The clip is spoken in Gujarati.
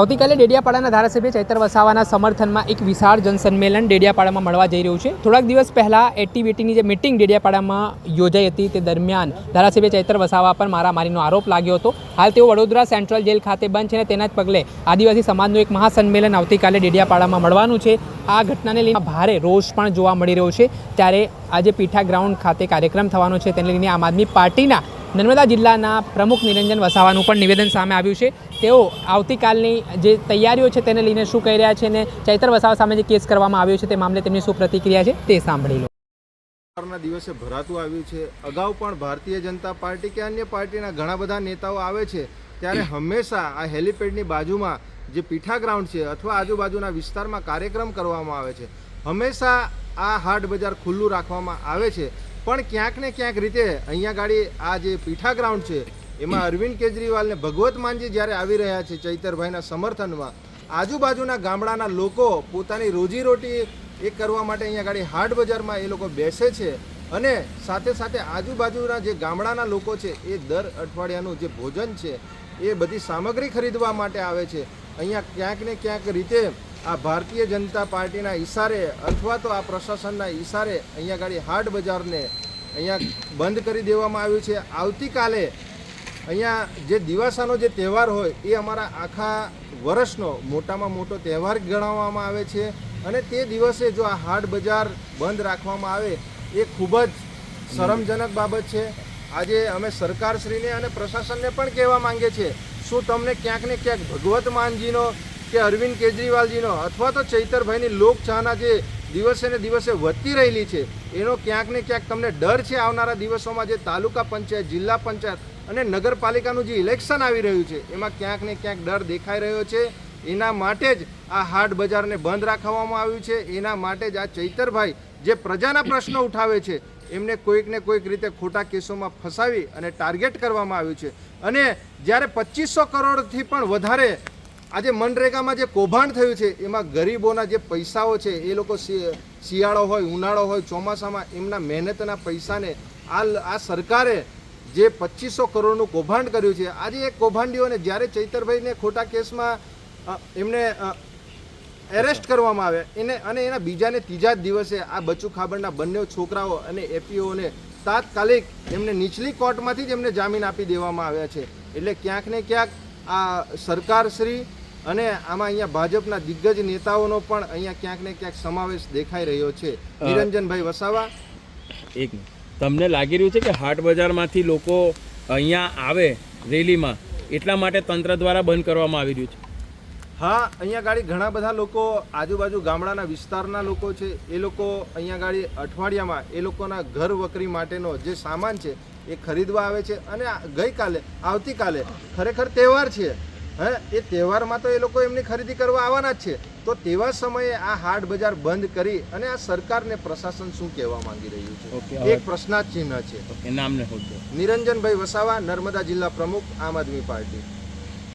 આવતીકાલે ડેડિયાપાડાના ધારાસભ્ય ચૈતર વસાવાના સમર્થનમાં એક વિશાળ જનસંમેલન ડેડિયાપાડામાં મળવા જઈ રહ્યું છે. થોડાક દિવસ પહેલાં એટીવીટીની જે મિટિંગ ડેડિયાપાડામાં યોજાઈ હતી તે દરમિયાન ધારાસભ્ય ચૈતર વસાવા પર મારામારીનો આરોપ લાગ્યો હતો. હાલ તેઓ વડોદરા સેન્ટ્રલ જેલ ખાતે બંધ છે અને તેના જ પગલે આદિવાસી સમાજનું એક મહાસંમેલન આવતીકાલે ડેડિયાપાડામાં મળવાનું છે. આ ઘટનાને લઈને ભારે રોષ પણ જોવા મળી રહ્યો છે. ત્યારે આજે પીઠા ગ્રાઉન્ડ ખાતે કાર્યક્રમ થવાનો છે. તેને લઈને આમ આદમી પાર્ટીના નર્મદા જિલ્લાના પ્રમુખ નિરંજન વસાવાનું પણ નિવેદન સામે આવ્યું છે. તેઓ આવતીકાલની જે તૈયારીઓ છે તેને લઈને શું કહી રહ્યા છે અને ચૈતર વસાવા સામે જે કેસ કરવામાં આવ્યો છે તે મામલે તેમની શું પ્રતિક્રિયા છે તે સાંભળી લો. દિવસે ભરાતું આવ્યું છે. અગાઉ પણ ભારતીય જનતા પાર્ટી કે અન્ય પાર્ટીના ઘણા બધા નેતાઓ આવે છે, ત્યારે હંમેશા આ હેલિપેડની બાજુમાં જે પીઠા ગ્રાઉન્ડ છે અથવા આજુબાજુના વિસ્તારમાં કાર્યક્રમ કરવામાં આવે છે. હંમેશા આ હાટ બજાર ખુલ્લું રાખવામાં આવે છે. પણ ક્યાંક ને ક્યાંક રીતે અહીંયા ગાડી આ જે પીઠા ગ્રાઉન્ડ છે, એમાં અરવિંદ કેજરીવાલ ને ભગવત માનજી જ્યારે આવી રહ્યા છે ચૈતરભાઈના સમર્થનમાં, આજુબાજુના ગામડાના લોકો પોતાની રોજીરોટી એ કરવા માટે અહીંયા ગાડી હાટ બજારમાં એ લોકો બેસે છે અને સાથે સાથે આજુબાજુના જે ગામડાના લોકો છે એ દર અઠવાડિયાનું જે ભોજન છે એ બધી સામગ્રી ખરીદવા માટે આવે છે. અહીંયા ક્યાંક ને ક્યાંક રીતે આ ભારતીય જનતા પાર્ટીના ઈશારે અથવા તો આ પ્રશાસનના ઈશારે અહીંયા ગાડી હાટ બજારને અહીંયા બંધ કરી દેવામાં આવ્યું છે. આવતીકાલે અહીંયા જે દિવાસાનો જે તહેવાર હોય એ અમારા આખા વર્ષનો મોટામાં મોટો તહેવાર ગણાવવામાં આવે છે અને તે દિવસે જો આ હાટ બજાર બંધ રાખવામાં આવે એ ખૂબ જ શરમજનક બાબત છે. આજે અમે સરકારશ્રીને અને પ્રશાસનને પણ કહેવા માંગીએ છીએ શું તમને ક્યાંક ને ક્યાંક ભગવત માનજીનો કે અરવિંદ કેજરીવાલજીનો અથવા તો ચૈતરભાઈની લોકચાહના જે દિવસે ને દિવસે વધતી રહેલી છે, એનો ક્યાંક ને ક્યાંક તમને ડર છે આવનારા દિવસોમાં જે તાલુકા પંચાયત, જિલ્લા પંચાયત અને નગરપાલિકાનું જે ઇલેક્શન આવી રહ્યું છે, એમાં ક્યાંક ને ક્યાંક ડર દેખાઈ રહ્યો છે. એના માટે જ આ હાટ બજારને બંધ રાખવામાં આવ્યું છે. એના માટે જ આ ચૈતરભાઈ જે પ્રજાના પ્રશ્નો ઉઠાવે છે, એમને કોઈક ને કોઈક રીતે ખોટા કેસોમાં ફસાવી અને ટાર્ગેટ કરવામાં આવ્યું છે. અને જ્યારે પચીસો કરોડથી પણ વધારે આજે મનરેગામાં જે કૌભાંડ થયું છે, એમાં ગરીબોના જે પૈસાઓ છે, એ લોકો શિયાળો હોય, ઉનાળો હોય, ચોમાસામાં એમના મહેનતના પૈસાને આ આ સરકારે જે પચીસો કરોડનું કૌભાંડ કર્યું છે, આજે એ કૌભાંડીઓને જ્યારે ચૈતરભાઈને ખોટા કેસમાં એમને એરેસ્ટ કરવામાં આવે, એને, અને એના બીજાને ત્રીજા જ દિવસે આ બચુ ખાબડના બંને છોકરાઓ અને એપીઓને તાત્કાલિક એમને નીચલી કોર્ટમાંથી જ એમને જામીન આપી દેવામાં આવ્યા છે. એટલે ક્યાંક ને ક્યાંક આ સરકારશ્રી અને આમાં અહીંયા ભાજપના દિગ્ગજ નેતાઓનો પણ અહીંયા ક્યાંક ને ક્યાંક સમાવેશ દેખાઈ રહ્યો છે. નિરંજનભાઈ વસાવા. એક તમને લાગી રહ્યું છે કે હાટ બજારમાંથી લોકો અહીંયા આવે રેલીમાં? એટલા માટે તંત્ર દ્વારા બંધ કરવામાં આવી રહ્યું છે. હા અહીંયા ગાડી ઘણા બધા લોકો આજુબાજુ ગામડાના વિસ્તારના લોકો છે. એ લોકો અહીંયા ગાડી અઠવાડિયામાં એ લોકોના ઘર વકરી માટેનો જે સામાન છે એ ખરીદવા આવે છે. અને ગઈકાલે આવતીકાલે ખરેખર તહેવાર છે. હે એ તહેવારમાં તો એ લોકો એમની ખરીદી કરવા આવવાના જ છે. તો તેવા સમયે આ હાટ બજાર બંધ કરી અને આ સરકારને પ્રશાસન શું કહેવા માંગી રહ્યું છે? એક પ્રશ્નાર્થ ચિહ્ન છે. નામને નિરંજનભાઈ વસાવા નર્મદા જિલ્લા પ્રમુખ આમ આદમી પાર્ટી.